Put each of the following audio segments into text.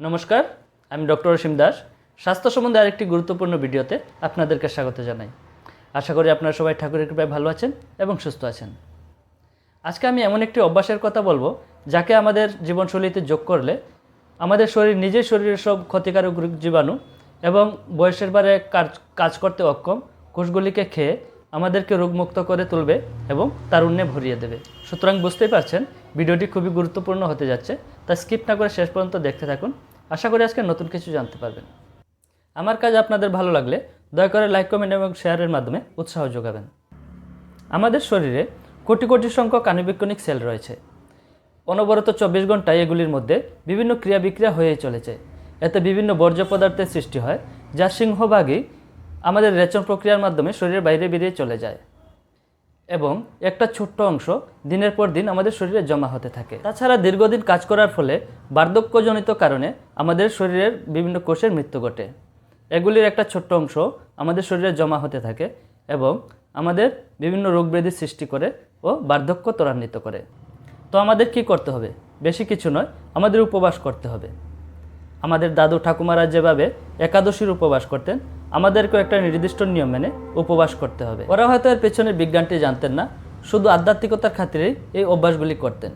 নমস্কার, আমি ডক্টর অসীম দাস। স্বাস্থ্য সম্বন্ধে আরেকটি গুরুত্বপূর্ণ ভিডিওতে আপনাদেরকে স্বাগত জানাই। আশা করি আপনারা সবাই ঠাকুরের কৃপায় ভালো আছেন এবং সুস্থ আছেন। আজকে আমি এমন একটি অভ্যাসের কথা বলব, যাকে আমাদের জীবনশৈলীতে যোগ করলে আমাদের শরীর, নিজের শরীরের সব ক্ষতিকারক জীবাণু এবং বয়সের বারে কাজ কাজ করতে অক্ষম, কোষগুলিকে খেয়ে আমাদেরকে রোগমুক্ত করে তুলবে এবং তারুণ্যে ভরিয়ে দেবে। সুতরাং বুঝতেই পারছেন, ভিডিওটি খুবই গুরুত্বপূর্ণ হতে যাচ্ছে। তা স্কিপ না করে শেষ পর্যন্ত দেখতে থাকুন। আশা করি আজকে নতুন কিছু জানতে পারবেন। আমার কাজ আপনাদের ভালো লাগলে দয়া করে লাইক কমেন্ট এবং শেয়ারের মাধ্যমে উৎসাহ যোগাবেন। আমাদের শরীরে কোটি কোটি সংখ্যক আণুবীক্ষণিক সেল রয়েছে। অনবরত চব্বিশ ঘন্টায় এগুলির মধ্যে বিভিন্ন ক্রিয়া বিক্রিয়া হয়েই চলেছে। এতে বিভিন্ন বর্জ্য পদার্থের সৃষ্টি হয়, যা সিংহভাগই আমাদের রেচন প্রক্রিয়ার মাধ্যমে শরীরের বাইরে বেরিয়ে চলে যায়। এবং একটা ছোট্ট অংশ দিনের পর দিন আমাদের শরীরে জমা হতে থাকে। তাছাড়া দীর্ঘদিন কাজ করার ফলে বার্ধক্যজনিত কারণে আমাদের শরীরের বিভিন্ন কোষের মৃত্যু ঘটে। এগুলির একটা ছোট্ট অংশ আমাদের শরীরে জমা হতে থাকে এবং আমাদের বিভিন্ন রোগ ব্যাধির সৃষ্টি করে ও বার্ধক্য ত্বরান্বিত করে। তো আমাদের কি করতে হবে? বেশি কিছু নয়, আমাদের উপবাস করতে হবে। আমাদের দাদু ঠাকুমারা যেভাবে একাদশীর উপবাস করতেন, আমাদেরকেও একটা নির্দিষ্ট নিয়ম মেনে উপবাস করতে হবে। ওরা হয়তো এর পেছনে বিজ্ঞানটি জানতেন না, শুধু আধ্যাত্মিকতার খাতিরেই এই অভ্যাসগুলি করতেন।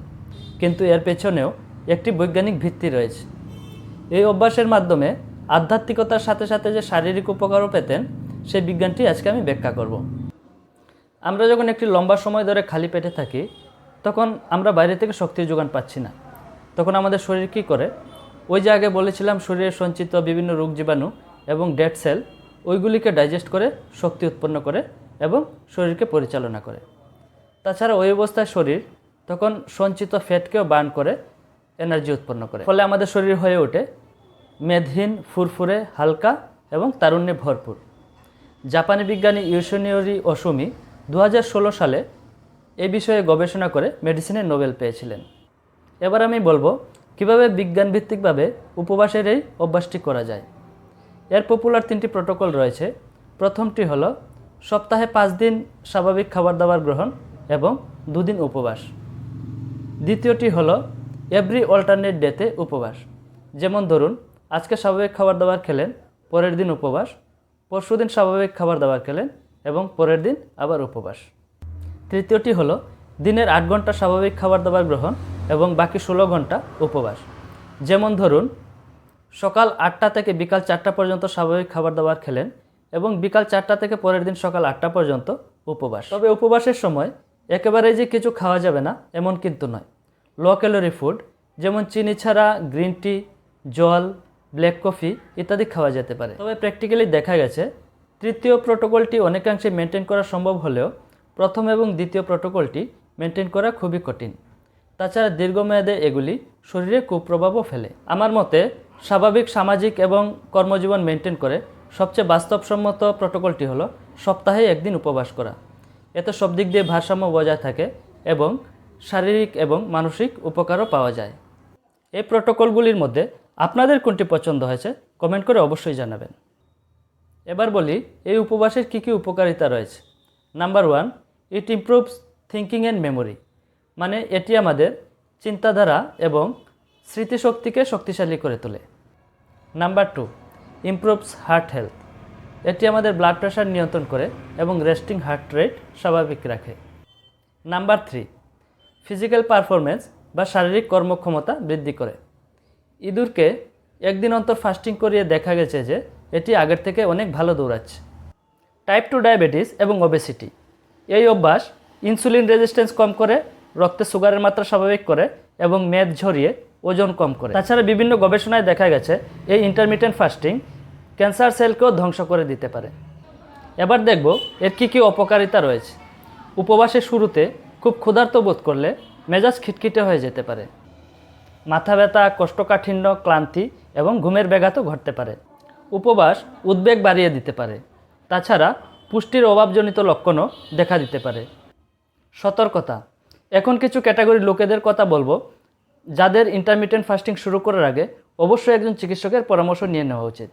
কিন্তু এর পেছনেও একটি বৈজ্ঞানিক ভিত্তি রয়েছে। এই অভ্যাসের মাধ্যমে আধ্যাত্মিকতার সাথে সাথে যে শারীরিক উপকারও পেতেন সেই বিজ্ঞানটি আজকে আমি ব্যাখ্যা করব। আমরা যখন একটি লম্বা সময় ধরে খালি পেটে থাকি, তখন আমরা বাইরে থেকে শক্তির যোগান পাচ্ছি না। তখন আমাদের শরীর কী করে? ওই যে আগে বলেছিলাম, শরীরে সঞ্চিত বিভিন্ন রোগ জীবাণু এবং ডেড সেল, ওইগুলিকে ডাইজেস্ট করে শক্তি উৎপন্ন করে এবং শরীরকে পরিচালনা করে। তাছাড়া ওই অবস্থায় শরীর তখন সঞ্চিত ফ্যাটকেও বার্ন করে, এনার্জি উৎপন্ন করে। ফলে আমাদের শরীর হয়ে ওঠে মেদহীন, ফুরফুরে, হালকা এবং তারুণ্যে ভরপুর। জাপানি বিজ্ঞানী ইউশনিওরি অসুমি দু সালে এ বিষয়ে গবেষণা করে মেডিসিনে নোবেল পেয়েছিলেন। এবার আমি বলব কীভাবে বিজ্ঞানভিত্তিকভাবে উপবাসের এই অভ্যাসটি করা যায়? এর পপুলার তিনটি প্রোটোকল রয়েছে। প্রথমটি হলো সপ্তাহে পাঁচ দিন স্বাভাবিক খাবার দাবার গ্রহণ এবং দুদিন উপবাস। দ্বিতীয়টি হলো এভরি অল্টারনেট ডেতে উপবাস। যেমন ধরুন, আজকে স্বাভাবিক খাবার দাবার খেলেন, পরের দিন উপবাস পরশুদিন স্বাভাবিক খাবার দাবার খেলেন এবং পরের দিন আবার উপবাস। তৃতীয়টি হলো দিনের আট ঘণ্টা স্বাভাবিক খাবার দাবার গ্রহণ এবং বাকি ষোলো ঘণ্টা উপবাস। যেমন ধরুন, সকাল আটটা থেকে বিকাল চারটা পর্যন্ত স্বাভাবিক খাবার দাবার খেলেন এবং বিকাল চারটা থেকে পরের দিন সকাল আটটা পর্যন্ত উপবাস। তবে উপবাসের সময় একেবারে যে কিছু খাওয়া যাবে না, এমন কিন্তু নয়। লো ক্যালোরি ফুড, যেমন চিনি ছাড়া গ্রিন টি, জল, ব্ল্যাক কফি ইত্যাদি খাওয়া যেতে পারে। তবে প্র্যাকটিক্যালি দেখা গেছে, তৃতীয় প্রোটোকলটি অনেকাংশে মেনটেন করা সম্ভব হলেও প্রথম এবং দ্বিতীয় প্রোটোকলটি মেনটেন করা খুবই কঠিন। তাছাড়া দীর্ঘমেয়াদে এগুলি শরীরে কুপ্রভাবও ফেলে। আমার মতে, স্বাভাবিক, সামাজিক এবং কর্মজীবন মেনটেন করে সবচেয়ে বাস্তবসম্মত প্রোটোকলটি হলো সপ্তাহে একদিন উপবাস করা। এতে সব দিক দিয়ে ভারসাম্য বজায় থাকে এবং শারীরিক এবং মানসিক উপকারও পাওয়া যায়। এই প্রোটোকলগুলির মধ্যে আপনাদের কোনটি পছন্দ হয়েছে কমেন্ট করে অবশ্যই জানাবেন। এবার বলি, এই উপবাসের কী কী উপকারিতা রয়েছে? Number one, it improves thinking and memory. মানে এটি আমাদের চিন্তাধারা এবং স্মৃতিশক্তিকে শক্তিশালী করে তোলে। Number two improves heart health এটি আমাদের ব্লাড প্রেশার নিয়ন্ত্রণ করে এবং রেস্টিং হার্ট রেট স্বাভাবিক রাখে। নাম্বার থ্রি ফিজিক্যাল পারফরমেন্স বা শারীরিক কর্মক্ষমতা বৃদ্ধি করে। ইঁদুরকে একদিন অন্তর ফাস্টিং করিয়ে দেখা গেছে যে এটি আগের থেকে অনেক ভালো দৌড়াচ্ছে। টাইপ টু ডায়াবেটিস এবং ওবেসিটি এই অভ্যাস ইনসুলিন রেজিস্ট্যান্স কম করে রক্তে সুগারের মাত্রা স্বাভাবিক করে এবং মেদ ঝরিয়ে ওজন কম করে। তাছাড়া বিভিন্ন গবেষণায় দেখা গেছে, এই ইন্টারমিডিয়েন্ট ফাস্টিং ক্যান্সার সেলকেও ধ্বংস করে দিতে পারে। এবার দেখব এর কী কী অপকারিতা রয়েছে। উপবাসের শুরুতে খুব ক্ষুধার্ত বোধ করলে মেজাজ খিটখিটে হয়ে যেতে পারে। মাথা ব্যথা, কোষ্ঠকাঠিন্য, ক্লান্তি এবং ঘুমের ব্যাঘাতও ঘটতে পারে। উপবাস উদ্বেগ বাড়িয়ে দিতে পারে। তাছাড়া পুষ্টির অভাবজনিত লক্ষণও দেখা দিতে পারে। সতর্কতা। এখন কিছু ক্যাটাগরির লোকেদের কথা বলব, যাদের ইন্টারমিডিয়েন্ট ফাস্টিং শুরু করার আগে অবশ্যই একজন চিকিৎসকের পরামর্শ নিয়ে নেওয়া উচিত।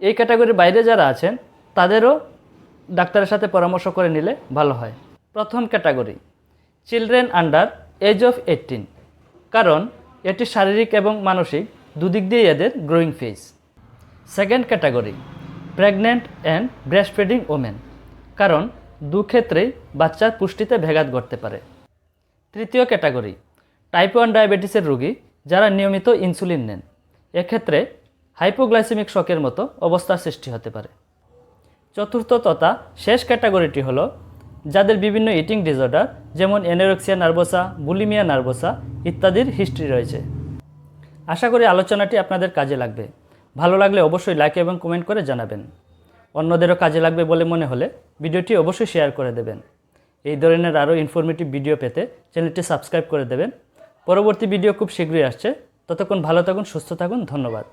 এই ক্যাটাগরির বাইরে যারা আছেন, তাদেরও ডাক্তারের সাথে পরামর্শ করে নিলে ভালো হয়। প্রথম category children under age of eighteen কারণ এটি শারীরিক এবং মানসিক দুদিক দিয়ে এদের growing phase second category pregnant and breast feeding women কারণ দু ক্ষেত্রেই বাচ্চার পুষ্টিতে ব্যাঘাত ঘটতে পারে। তৃতীয় ক্যাটাগরি টাইপ ওয়ান ডায়াবেটিসের রোগী যারা নিয়মিত ইনসুলিন নেন। এক্ষেত্রে হাইপোগ্লাইসেমিক শকের মতো অবস্থার সৃষ্টি হতে পারে। চতুর্থ তথা শেষ ক্যাটাগরিটি হলো যাদের বিভিন্ন ইটিং ডিসঅর্ডার যেমন এনোরেক্সিয়া নার্ভোসা বুলিমিয়া নার্ভোসা ইত্যাদির হিস্ট্রি রয়েছে। আশা করি আলোচনাটি আপনাদের কাজে লাগবে। ভালো লাগলে অবশ্যই লাইক এবং কমেন্ট করে জানাবেন। অন্যদেরও কাজে লাগবে বলে মনে হলে ভিডিওটি অবশ্যই শেয়ার করে দেবেন। এই ধরনের আরও ইনফরমেটিভ ভিডিও পেতে চ্যানেলটি সাবস্ক্রাইব করে দেবেন। পরবর্তী ভিডিও খুব শীঘ্রই আসছে। ততক্ষণ ভালো থাকুন, সুস্থ থাকুন, ধন্যবাদ।